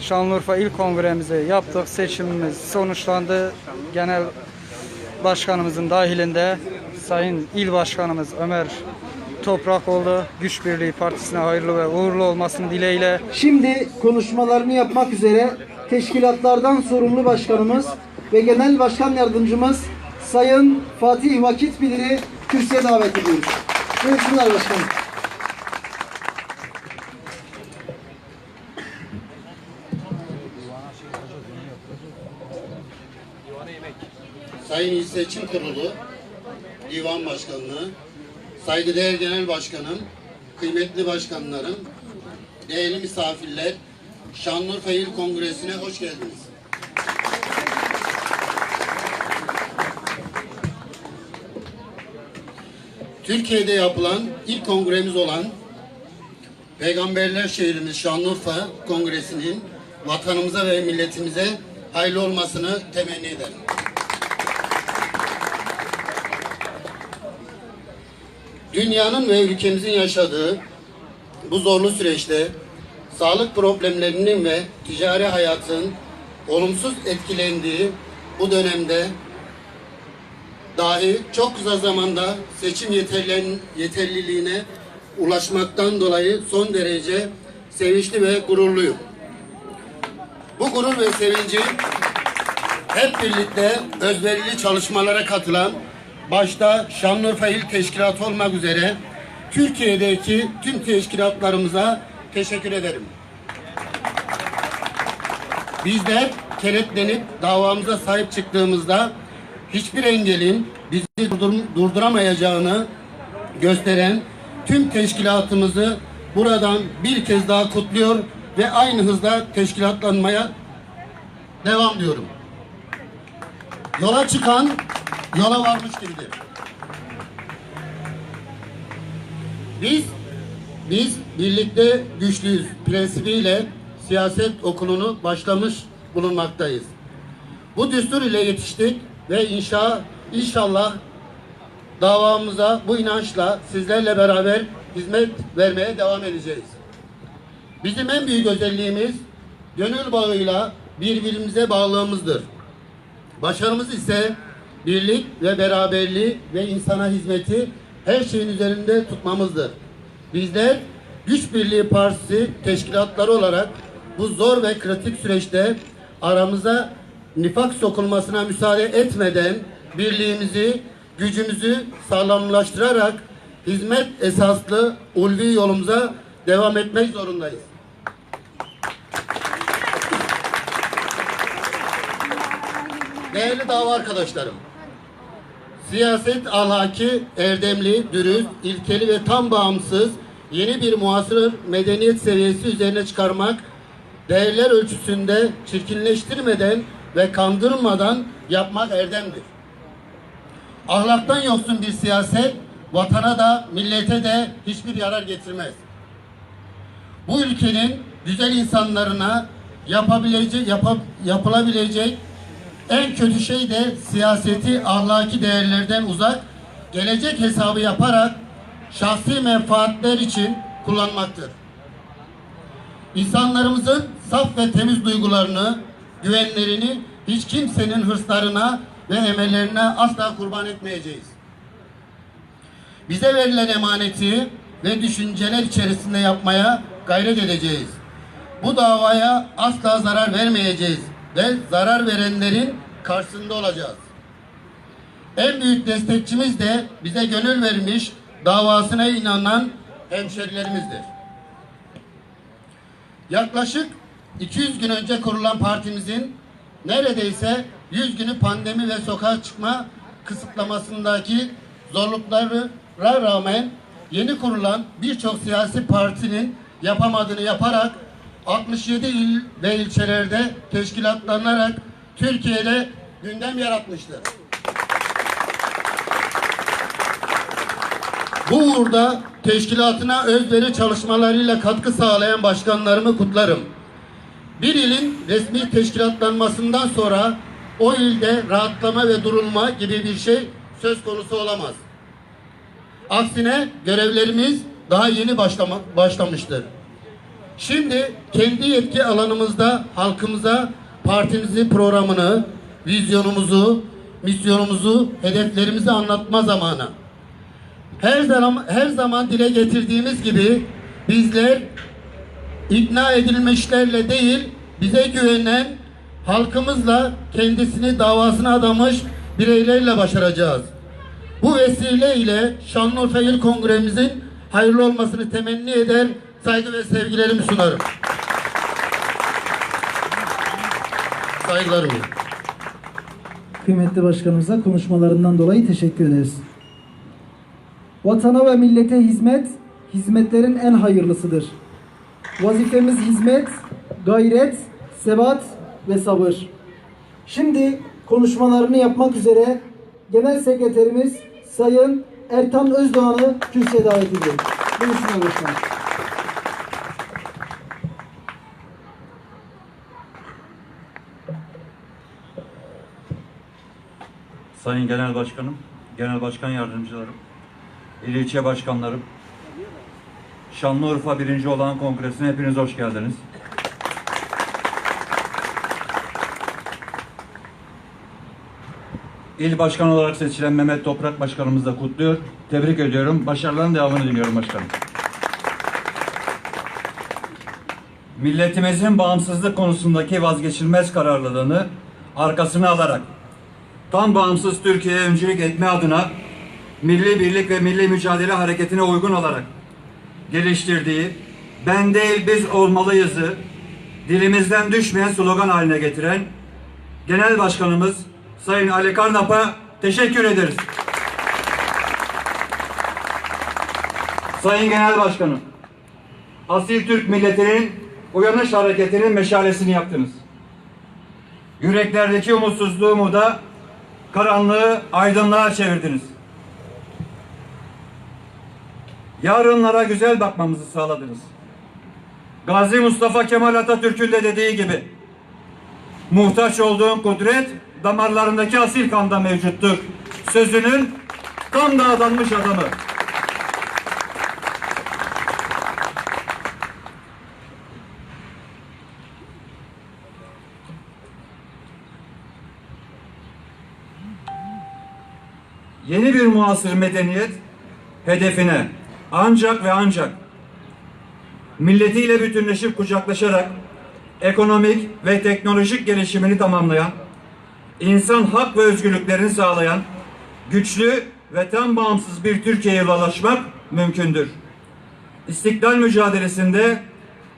Şanlıurfa İl Kongremizi yaptık. Seçimimiz sonuçlandı. Genel Başkanımızın dahilinde Sayın İl Başkanımız Ömer Toprak oldu. Güç Birliği Partisi'ne hayırlı ve uğurlu olmasını dileğiyle Şimdi konuşmalarını yapmak üzere teşkilatlardan sorumlu başkanımız ve genel başkan yardımcımız Sayın Fatih Vakit Bilir'i kürsüye davet ediyoruz. Buyursunlar başkanım. Sayın İl Seçim Kurulu, Divan Başkanlığı, saygıdeğer Genel Başkanım, kıymetli başkanlarım, değerli misafirler, Şanlıurfa İl Kongresi'ne hoş geldiniz. Türkiye'de yapılan ilk kongremiz olan Peygamberler şehrimiz Şanlıurfa Kongresi'nin vatanımıza ve milletimize hayırlı olmasını temenni ederim. Dünyanın ve ülkemizin yaşadığı bu zorlu süreçte sağlık problemlerinin ve ticari hayatın olumsuz etkilendiği bu dönemde dahi çok kısa zamanda seçim yeterliliğine ulaşmaktan dolayı son derece sevinçli ve gururluyum. Bu gurur ve sevinci hep birlikte özverili çalışmalara katılan başta Şanlıurfa İl Teşkilatı olmak üzere Türkiye'deki tüm teşkilatlarımıza teşekkür ederim. Bizler kenetlenip davamıza sahip çıktığımızda hiçbir engelin bizi durdur- durduramayacağını gösteren tüm teşkilatımızı buradan bir kez daha kutluyor ve aynı hızla teşkilatlanmaya devam diyorum. Yola çıkan yola varmış gibidir. Biz biz birlikte güçlüyüz prensibiyle siyaset okulunu başlamış bulunmaktayız. Bu düstur ile yetiştik ve inşa inşallah davamıza bu inançla sizlerle beraber hizmet vermeye devam edeceğiz. Bizim en büyük özelliğimiz gönül bağıyla birbirimize bağlılığımızdır. Başarımız ise birlik ve beraberliği ve insana hizmeti her şeyin üzerinde tutmamızdır. Bizler Güç Birliği Partisi teşkilatları olarak bu zor ve kritik süreçte aramıza nifak sokulmasına müsaade etmeden birliğimizi, gücümüzü sağlamlaştırarak hizmet esaslı ulvi yolumuza devam etmek zorundayız. Değerli dava arkadaşlarım, siyaset ahlaki, erdemli, dürüst, ilkeli ve tam bağımsız yeni bir muasır medeniyet seviyesi üzerine çıkarmak, değerler ölçüsünde çirkinleştirmeden ve kandırmadan yapmak erdemdir. Ahlaktan yoksun bir siyaset, vatana da, millete de hiçbir yarar getirmez. Bu ülkenin güzel insanlarına yapabilecek, yapab- yapılabilecek en kötü şey de siyaseti ahlaki değerlerden uzak, gelecek hesabı yaparak şahsi menfaatler için kullanmaktır. İnsanlarımızın saf ve temiz duygularını, güvenlerini hiç kimsenin hırslarına ve emellerine asla kurban etmeyeceğiz. Bize verilen emaneti ve düşünceler içerisinde yapmaya gayret edeceğiz. Bu davaya asla zarar vermeyeceğiz ve zarar verenlerin karşısında olacağız. En büyük destekçimiz de bize gönül vermiş, davasına inanan hemşerilerimizdir. Yaklaşık 200 gün önce kurulan partimizin neredeyse 100 günü pandemi ve sokağa çıkma kısıtlamasındaki zorluklara rağmen yeni kurulan birçok siyasi partinin yapamadığını yaparak 67 il ve ilçelerde teşkilatlanarak Türkiye'de gündem yaratmıştır. Bu uğurda teşkilatına özveri çalışmalarıyla katkı sağlayan başkanlarımı kutlarım. Bir ilin resmi teşkilatlanmasından sonra o ilde rahatlama ve durulma gibi bir şey söz konusu olamaz. Aksine görevlerimiz daha yeni başlama, başlamıştır. Şimdi kendi yetki alanımızda halkımıza partimizin programını, vizyonumuzu, misyonumuzu, hedeflerimizi anlatma zamanı. Her zaman her zaman dile getirdiğimiz gibi bizler ikna edilmişlerle değil, bize güvenen halkımızla kendisini davasına adamış bireylerle başaracağız. Bu vesileyle Şanlıurfa İl Kongremizin hayırlı olmasını temenni eder, saygı ve sevgilerimi sunarım. Saygılarımı. Kıymetli başkanımıza konuşmalarından dolayı teşekkür ederiz. Vatana ve millete hizmet, hizmetlerin en hayırlısıdır. Vazifemiz hizmet, gayret, sebat ve sabır. Şimdi konuşmalarını yapmak üzere Genel Sekreterimiz Sayın Ertan Özdoğan'ı kürsüye davet ediyorum. Buyursunlar başkanım. Sayın Genel Başkanım, Genel Başkan Yardımcılarım, il ilçe başkanlarım, Şanlıurfa 1. olan kongresine hepiniz hoş geldiniz. İl başkan olarak seçilen Mehmet Toprak Başkanımızı da kutluyor. Tebrik ediyorum. Başarıların devamını diliyorum başkanım. Milletimizin bağımsızlık konusundaki vazgeçilmez kararlılığını arkasına alarak tam bağımsız Türkiye'ye öncülük etme adına milli birlik ve milli mücadele hareketine uygun olarak geliştirdiği ben değil biz olmalıyızı dilimizden düşmeyen slogan haline getiren Genel Başkanımız Sayın Ali Karnap'a teşekkür ederiz. Sayın Genel Başkanım, asil Türk milletinin uyanış hareketinin meşalesini yaktınız. Yüreklerdeki umutsuzluğumu da karanlığı aydınlığa çevirdiniz. Yarınlara güzel bakmamızı sağladınız. Gazi Mustafa Kemal Atatürk'ün de dediği gibi muhtaç olduğun kudret damarlarındaki asil kanda mevcuttur. Sözünün tam da adanmış adamı. Yeni bir muasır medeniyet hedefine ancak ve ancak milletiyle bütünleşip kucaklaşarak ekonomik ve teknolojik gelişimini tamamlayan, insan hak ve özgürlüklerini sağlayan, güçlü ve tam bağımsız bir Türkiye'ye ulaşmak mümkündür. İstiklal mücadelesinde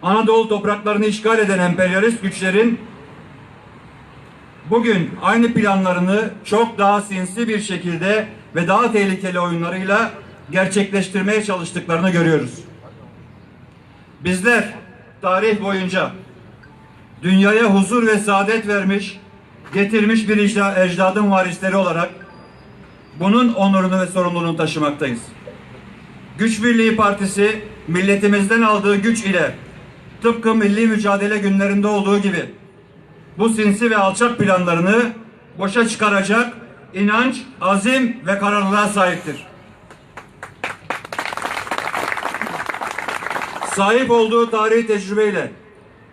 Anadolu topraklarını işgal eden emperyalist güçlerin bugün aynı planlarını çok daha sinsi bir şekilde ve daha tehlikeli oyunlarıyla gerçekleştirmeye çalıştıklarını görüyoruz. Bizler tarih boyunca dünyaya huzur ve saadet vermiş, getirmiş bir ecda- ecdadın varisleri olarak bunun onurunu ve sorumluluğunu taşımaktayız. Güç Birliği Partisi milletimizden aldığı güç ile tıpkı milli mücadele günlerinde olduğu gibi bu sinsi ve alçak planlarını boşa çıkaracak inanç, azim ve kararlılığa sahiptir. Sahip olduğu tarihi tecrübeyle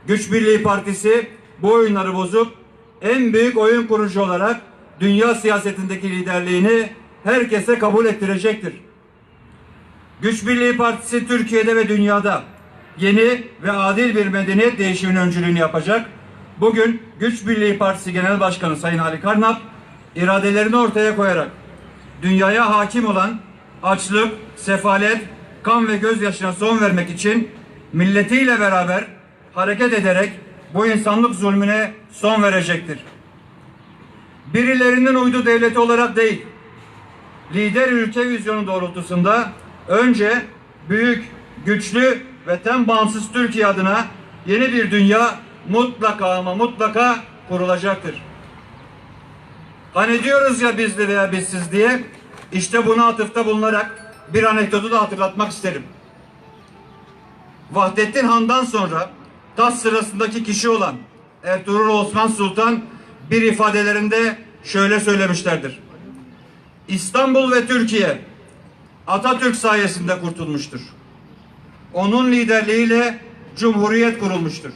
Güç Birliği Partisi bu oyunları bozup en büyük oyun kurucu olarak dünya siyasetindeki liderliğini herkese kabul ettirecektir. Güç Birliği Partisi Türkiye'de ve dünyada yeni ve adil bir medeniyet değişiminin öncülüğünü yapacak. Bugün Güç Birliği Partisi Genel Başkanı Sayın Ali Karnap iradelerini ortaya koyarak dünyaya hakim olan açlık, sefalet, kan ve gözyaşına son vermek için milletiyle beraber hareket ederek bu insanlık zulmüne son verecektir. Birilerinin uydu devleti olarak değil, lider ülke vizyonu doğrultusunda önce büyük, güçlü ve tem bağımsız Türkiye adına yeni bir dünya mutlaka ama mutlaka kurulacaktır. Hani diyoruz ya bizli veya bizsiz diye işte buna atıfta bulunarak bir anekdotu da hatırlatmak isterim. Vahdettin Han'dan sonra taht sırasındaki kişi olan Ertuğrul Osman Sultan bir ifadelerinde şöyle söylemişlerdir. İstanbul ve Türkiye Atatürk sayesinde kurtulmuştur. Onun liderliğiyle Cumhuriyet kurulmuştur.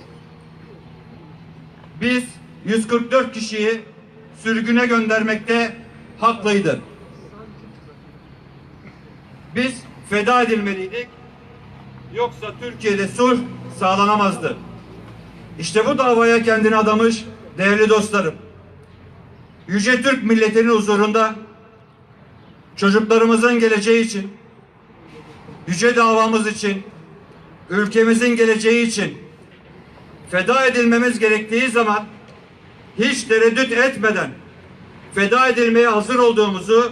Biz 144 kişiyi sürgüne göndermekte haklıydı. Biz feda edilmeliydik. Yoksa Türkiye'de sulh sağlanamazdı. İşte bu davaya kendini adamış değerli dostlarım. Yüce Türk milletinin huzurunda çocuklarımızın geleceği için, yüce davamız için, ülkemizin geleceği için feda edilmemiz gerektiği zaman hiç tereddüt etmeden feda edilmeye hazır olduğumuzu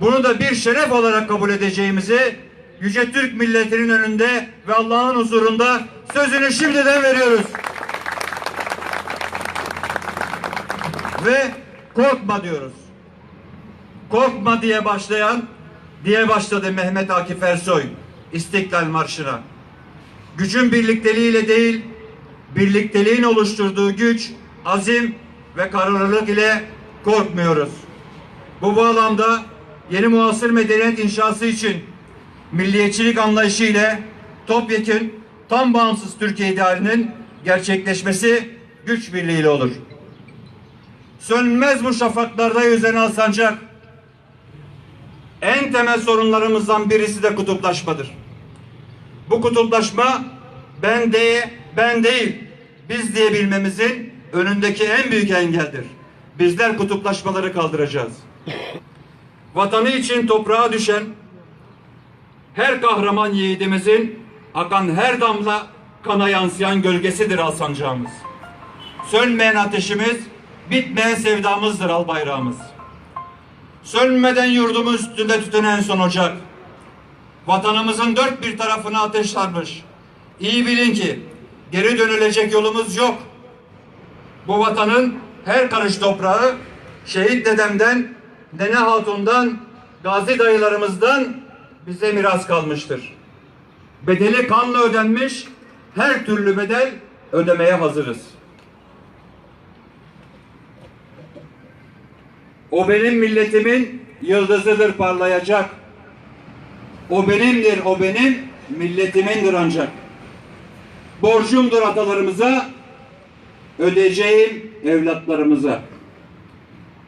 bunu da bir şeref olarak kabul edeceğimizi Yüce Türk milletinin önünde ve Allah'ın huzurunda sözünü şimdiden veriyoruz. Ve korkma diyoruz. Korkma diye başlayan diye başladı Mehmet Akif Ersoy İstiklal Marşı'na. Gücün birlikteliğiyle değil, birlikteliğin oluşturduğu güç, azim ve kararlılık ile korkmuyoruz. Bu bağlamda yeni muasır medeniyet inşası için milliyetçilik anlayışı ile topyekün tam bağımsız Türkiye idealinin gerçekleşmesi güç birliğiyle olur. Sönmez bu şafaklarda yüzen alsancak. En temel sorunlarımızdan birisi de kutuplaşmadır. Bu kutuplaşma ben de ben değil biz diyebilmemizin önündeki en büyük engeldir. Bizler kutuplaşmaları kaldıracağız. Vatanı için toprağa düşen her kahraman yiğidimizin akan her damla kana yansıyan gölgesidir al sancağımız. Sönmeyen ateşimiz, bitmeyen sevdamızdır al bayrağımız. Sönmeden yurdumun üstünde tütünen son ocak. Vatanımızın dört bir tarafına ateş sarmış. İyi bilin ki geri dönülecek yolumuz yok. Bu vatanın her karış toprağı şehit dedemden, nene hatundan, gazi dayılarımızdan bize miras kalmıştır. Bedeli kanla ödenmiş, her türlü bedel ödemeye hazırız. O benim milletimin yıldızıdır parlayacak. O benimdir, o benim milletimindir ancak. Borcumdur atalarımıza, ödeyeceğim evlatlarımıza.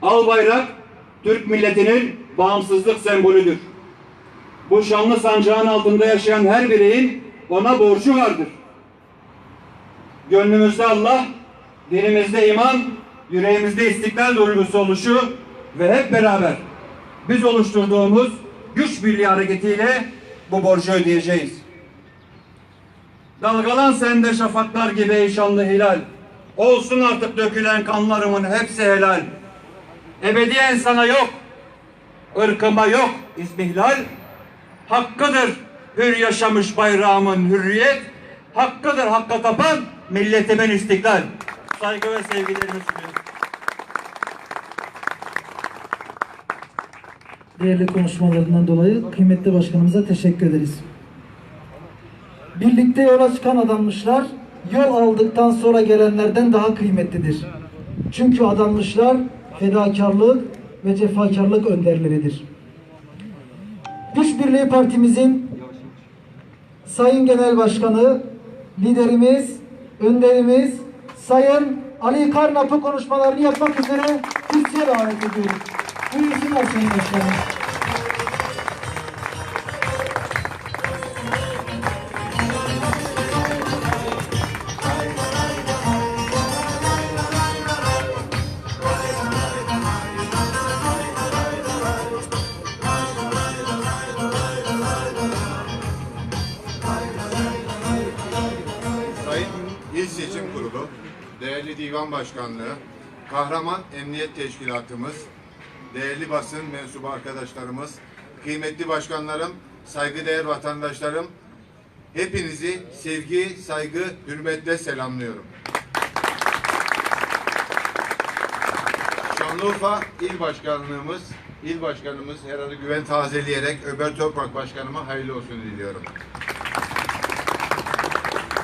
Al bayrak, Türk milletinin bağımsızlık sembolüdür. Bu şanlı sancağın altında yaşayan her bireyin ona borcu vardır. Gönlümüzde Allah, dilimizde iman, yüreğimizde istiklal duygusu oluşu ve hep beraber biz oluşturduğumuz güç birliği hareketiyle bu borcu ödeyeceğiz. Dalgalan sende şafaklar gibi ey şanlı hilal. Olsun artık dökülen kanlarımın hepsi helal. Ebediyen sana yok, ırkıma yok ismihlal. Hakkıdır hür yaşamış bayrağımın hürriyet. Hakkıdır hakka tapan milletimin istiklal. Saygı ve sevgilerimi sunuyorum. Değerli konuşmalarından dolayı kıymetli başkanımıza teşekkür ederiz. Birlikte yola çıkan adanmışlar yol aldıktan sonra gelenlerden daha kıymetlidir. Çünkü adanmışlar fedakarlık ve cefakarlık önderleridir. Güç Birliği Partimizin Sayın Genel Başkanı, liderimiz, önderimiz Sayın Ali Karnap'ı konuşmalarını yapmak üzere kürsüye davet ediyoruz. Buyursunlar Sayın Başkanım. Değerli Divan Başkanlığı, Kahraman Emniyet Teşkilatımız, değerli basın mensubu arkadaşlarımız, kıymetli başkanlarım, saygıdeğer vatandaşlarım, hepinizi sevgi, saygı, hürmetle selamlıyorum. Şanlıurfa İl Başkanlığımız, İl Başkanımız herhalde güven tazeleyerek Ömer Toprak Başkanıma hayırlı olsun diliyorum.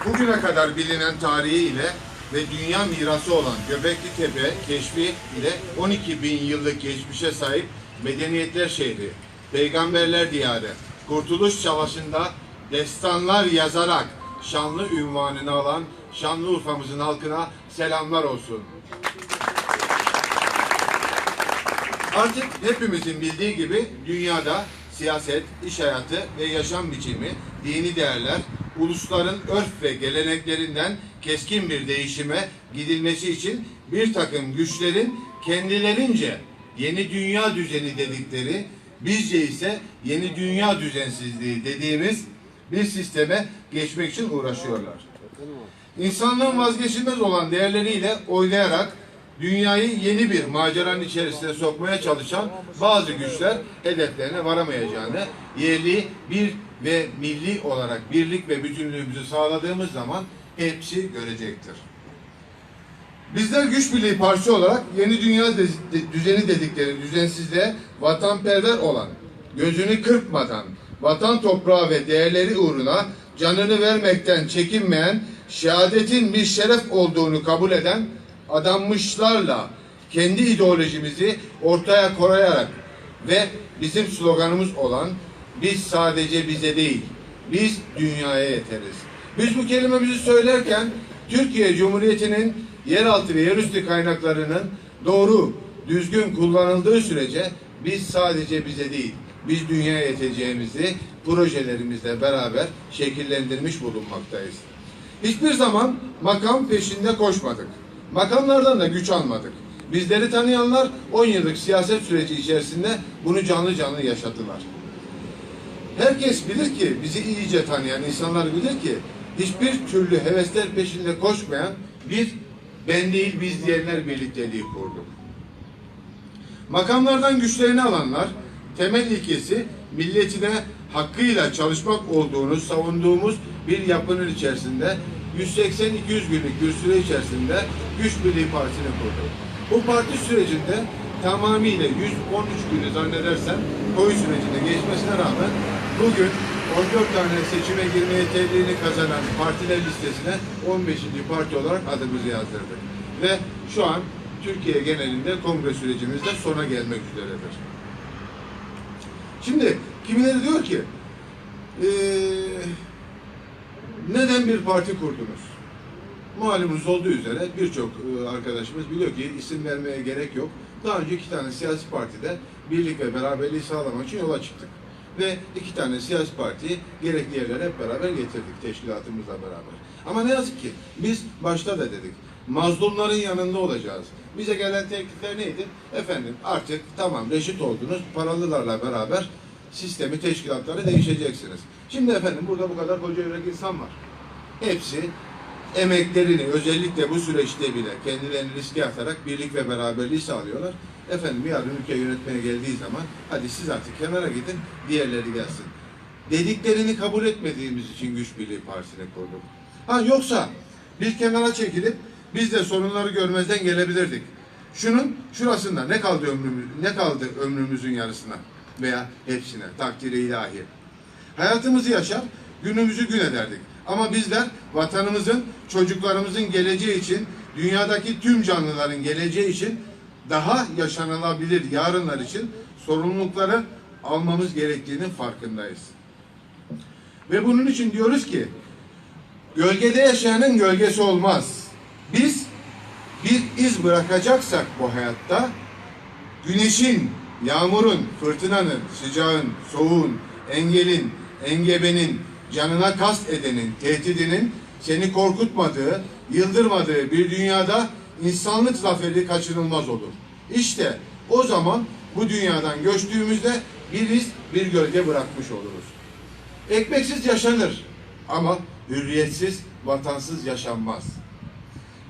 Bugüne kadar bilinen tarihiyle ve dünya mirası olan Göbekli Tepe keşfi ile 12 bin yıllık geçmişe sahip medeniyetler şehri, peygamberler diyarı, Kurtuluş Savaşı'nda destanlar yazarak şanlı ünvanını alan Şanlıurfa'mızın halkına selamlar olsun. Artık hepimizin bildiği gibi dünyada siyaset, iş hayatı ve yaşam biçimi, dini değerler, ulusların örf ve geleneklerinden keskin bir değişime gidilmesi için bir takım güçlerin kendilerince yeni dünya düzeni dedikleri, bizce ise yeni dünya düzensizliği dediğimiz bir sisteme geçmek için uğraşıyorlar. İnsanlığın vazgeçilmez olan değerleriyle oynayarak dünyayı yeni bir maceranın içerisine sokmaya çalışan bazı güçler hedeflerine varamayacağını, yerli bir ve milli olarak birlik ve bütünlüğümüzü sağladığımız zaman hepsi görecektir. Bizler güç birliği parça olarak yeni dünya düzeni dedikleri düzensizliğe vatanperver olan, gözünü kırpmadan, vatan toprağı ve değerleri uğruna canını vermekten çekinmeyen, şehadetin bir şeref olduğunu kabul eden adanmışlarla kendi ideolojimizi ortaya koyarak ve bizim sloganımız olan biz sadece bize değil, biz dünyaya yeteriz. Biz bu kelimemizi söylerken Türkiye Cumhuriyeti'nin yeraltı ve yerüstü kaynaklarının doğru, düzgün kullanıldığı sürece biz sadece bize değil, biz dünyaya yeteceğimizi projelerimizle beraber şekillendirmiş bulunmaktayız. Hiçbir zaman makam peşinde koşmadık. Makamlardan da güç almadık. Bizleri tanıyanlar 10 yıllık siyaset süreci içerisinde bunu canlı canlı yaşadılar. Herkes bilir ki, bizi iyice tanıyan insanlar bilir ki, hiçbir türlü hevesler peşinde koşmayan bir ben değil biz diyenler birlikteliği kurduk. Makamlardan güçlerini alanlar, temel ilkesi milletine hakkıyla çalışmak olduğunu savunduğumuz bir yapının içerisinde 180-200 günlük bir süre içerisinde Güç Birliği Partisi'ni kurdu. Bu parti sürecinde tamamıyla 113 günü zannedersem koyu sürecinde geçmesine rağmen bugün 14 tane seçime girme yeterliğini kazanan partiler listesine 15. parti olarak adımızı yazdırdık. Ve şu an Türkiye genelinde kongre sürecimizde sona gelmek üzeredir. Şimdi kimileri diyor ki eee, neden bir parti kurdunuz? Malumunuz olduğu üzere birçok e, arkadaşımız biliyor ki isim vermeye gerek yok. Daha önce iki tane siyasi partide birlik ve beraberliği sağlamak için yola çıktık. Ve iki tane siyasi partiyi gerekli yerlere hep beraber getirdik teşkilatımızla beraber. Ama ne yazık ki biz başta da dedik mazlumların yanında olacağız. Bize gelen teklifler neydi? Efendim artık tamam reşit oldunuz paralılarla beraber sistemi teşkilatları değişeceksiniz. Şimdi efendim burada bu kadar koca yürek insan var. Hepsi emeklerini özellikle bu süreçte bile kendilerini riske atarak birlik ve beraberliği sağlıyorlar. Efendim yarın ülke yönetmeye geldiği zaman hadi siz artık kenara gidin diğerleri gelsin. Dediklerini kabul etmediğimiz için Güç Birliği Partisi'ni kurduk. Ha yoksa bir kenara çekilip biz de sorunları görmezden gelebilirdik. Şunun şurasında ne kaldı ömrümüz ne kaldı ömrümüzün yarısına veya hepsine takdiri ilahi. Hayatımızı yaşar, günümüzü gün ederdik. Ama bizler vatanımızın, çocuklarımızın geleceği için, dünyadaki tüm canlıların geleceği için daha yaşanılabilir yarınlar için sorumlulukları almamız gerektiğinin farkındayız. Ve bunun için diyoruz ki gölgede yaşayanın gölgesi olmaz. Biz bir iz bırakacaksak bu hayatta güneşin, yağmurun, fırtınanın, sıcağın, soğuğun, engelin, engebenin, canına kast edenin, tehdidinin seni korkutmadığı, yıldırmadığı bir dünyada insanlık zaferi kaçınılmaz olur. İşte o zaman bu dünyadan göçtüğümüzde bir iz, bir gölge bırakmış oluruz. Ekmeksiz yaşanır ama hürriyetsiz, vatansız yaşanmaz.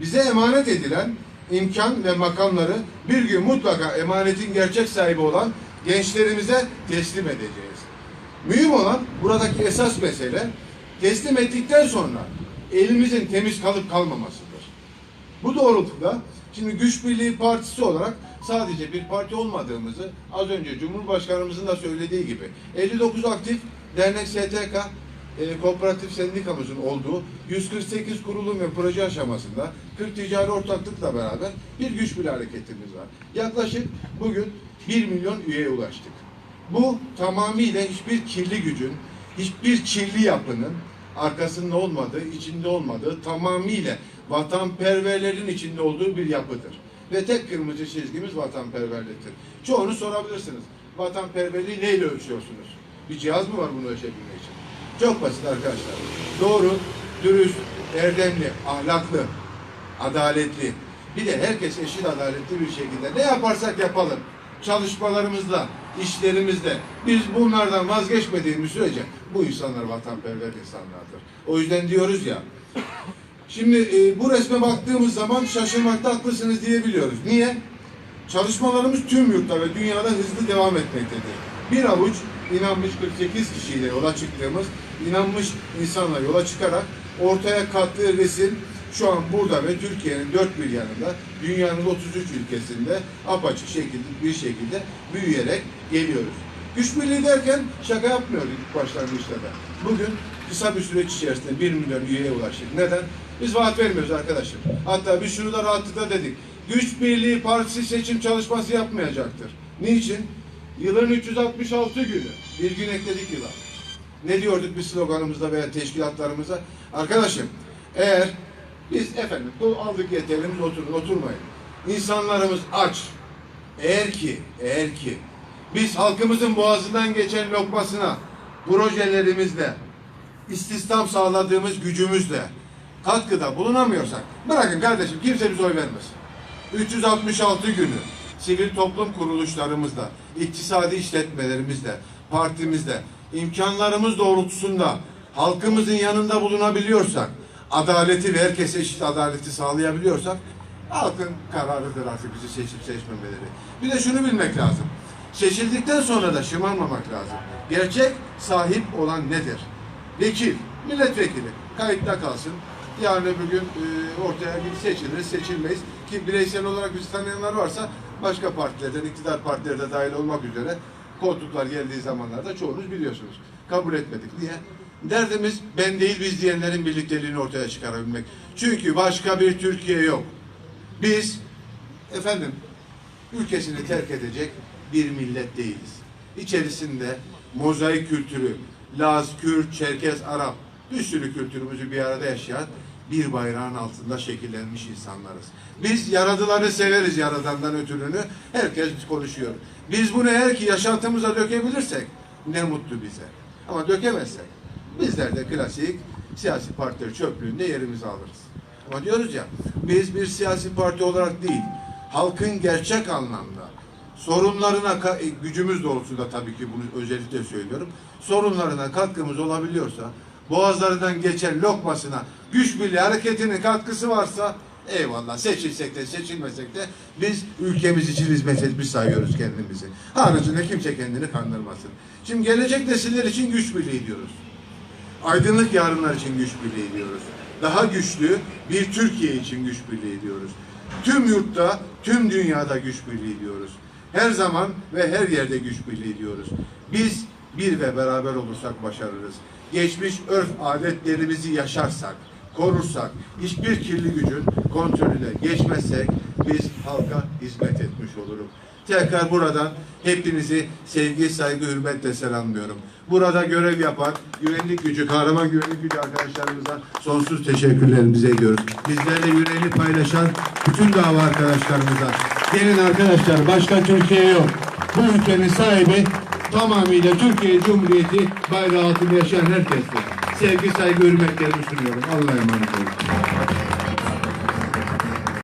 Bize emanet edilen imkan ve makamları bir gün mutlaka emanetin gerçek sahibi olan gençlerimize teslim edeceğiz. Mühim olan buradaki esas mesele teslim ettikten sonra elimizin temiz kalıp kalmamasıdır. Bu doğrultuda şimdi Güç Birliği Partisi olarak sadece bir parti olmadığımızı az önce Cumhurbaşkanımızın da söylediği gibi 59 aktif dernek STK e, kooperatif sendikamızın olduğu 148 kurulum ve proje aşamasında 40 ticari ortaklıkla beraber bir güç bir hareketimiz var. Yaklaşık bugün 1 milyon üyeye ulaştık. Bu tamamıyla hiçbir kirli gücün, hiçbir kirli yapının arkasında olmadığı, içinde olmadığı, tamamıyla vatanperverlerin içinde olduğu bir yapıdır. Ve tek kırmızı çizgimiz vatanperverliktir. Çoğunu sorabilirsiniz. Vatanperverliği neyle ölçüyorsunuz? Bir cihaz mı var bunu ölçebilmek için? Çok basit arkadaşlar. Doğru, dürüst, erdemli, ahlaklı, adaletli. Bir de herkes eşit adaletli bir şekilde ne yaparsak yapalım çalışmalarımızla, işlerimizde biz bunlardan vazgeçmediğimiz sürece bu insanlar vatanperver insanlardır. O yüzden diyoruz ya Şimdi e, bu resme baktığımız zaman şaşırmakta haklısınız diyebiliyoruz. Niye? Çalışmalarımız tüm yurtta ve dünyada hızlı devam etmektedir. Bir avuç inanmış 48 kişiyle yola çıktığımız, inanmış insanla yola çıkarak ortaya kattığı resim şu an burada ve Türkiye'nin dört bir yanında, dünyanın 33 ülkesinde apaçık şekilde bir şekilde büyüyerek geliyoruz. Güç birliği derken şaka yapmıyorduk başlangıçta da. Bugün kısa bir süreç içerisinde 1 milyon üyeye ulaştık. Neden? Biz vaat vermiyoruz arkadaşım. Hatta biz şunu da rahatlıkla dedik. Güç Birliği Partisi seçim çalışması yapmayacaktır. Niçin? Yılın 366 günü. Bir gün ekledik yıla. Ne diyorduk biz sloganımızda veya teşkilatlarımıza? Arkadaşım eğer biz efendim bu aldık yeterimiz oturun oturmayın. İnsanlarımız aç. Eğer ki, eğer ki biz halkımızın boğazından geçen lokmasına projelerimizle, istihdam sağladığımız gücümüzle katkıda bulunamıyorsak bırakın kardeşim kimse bize oy vermesin. 366 günü sivil toplum kuruluşlarımızda, iktisadi işletmelerimizde, partimizde, imkanlarımız doğrultusunda halkımızın yanında bulunabiliyorsak, adaleti ve herkese eşit adaleti sağlayabiliyorsak halkın kararıdır artık bizi seçip seçmemeleri. Bir de şunu bilmek lazım. Seçildikten sonra da şımarmamak lazım. Gerçek sahip olan nedir? Vekil, milletvekili kayıtta kalsın. Yarın öbür gün e, ortaya bir seçiliriz, seçilmeyiz. Ki bireysel olarak bizi tanıyanlar varsa başka partilerden, iktidar partileri de dahil olmak üzere koltuklar geldiği zamanlarda çoğunuz biliyorsunuz. Kabul etmedik. Niye? Derdimiz ben değil biz diyenlerin birlikteliğini ortaya çıkarabilmek. Çünkü başka bir Türkiye yok. Biz efendim ülkesini terk edecek bir millet değiliz. İçerisinde mozaik kültürü, Laz, Kürt, Çerkez, Arap bir sürü kültürümüzü bir arada yaşayan bir bayrağın altında şekillenmiş insanlarız. Biz yaradılanı severiz yaradandan ötürünü. Herkes konuşuyor. Biz bunu eğer ki yaşantımıza dökebilirsek ne mutlu bize. Ama dökemezsek bizler de klasik siyasi partiler çöplüğünde yerimizi alırız. Ama diyoruz ya biz bir siyasi parti olarak değil halkın gerçek anlamda sorunlarına e, gücümüz doğrultusunda tabii ki bunu özellikle söylüyorum. Sorunlarına katkımız olabiliyorsa boğazlarından geçen lokmasına güç birliği hareketinin katkısı varsa eyvallah seçilsek de seçilmesek de biz ülkemiz için hizmet etmiş sayıyoruz kendimizi. Haricinde kimse kendini kandırmasın. Şimdi gelecek nesiller için güç birliği diyoruz. Aydınlık yarınlar için güç birliği diyoruz. Daha güçlü bir Türkiye için güç birliği diyoruz. Tüm yurtta, tüm dünyada güç birliği diyoruz. Her zaman ve her yerde güç birliği diyoruz. Biz bir ve beraber olursak başarırız. Geçmiş örf adetlerimizi yaşarsak, korursak, hiçbir kirli gücün kontrolüne geçmezsek biz halka hizmet etmiş oluruz. Tekrar buradan hepinizi sevgi, saygı, hürmetle selamlıyorum. Burada görev yapan güvenlik gücü, kahraman güvenlik gücü arkadaşlarımıza sonsuz teşekkürlerimizi ediyoruz. Bizlerle yüreğini paylaşan bütün dava arkadaşlarımıza. Gelin arkadaşlar başka Türkiye yok. Bu ülkenin sahibi tamamıyla Türkiye Cumhuriyeti bayrağı altında yaşayan herkestir. Sevgi, saygı, hürmetlerimi sunuyorum. Allah'a emanet olun.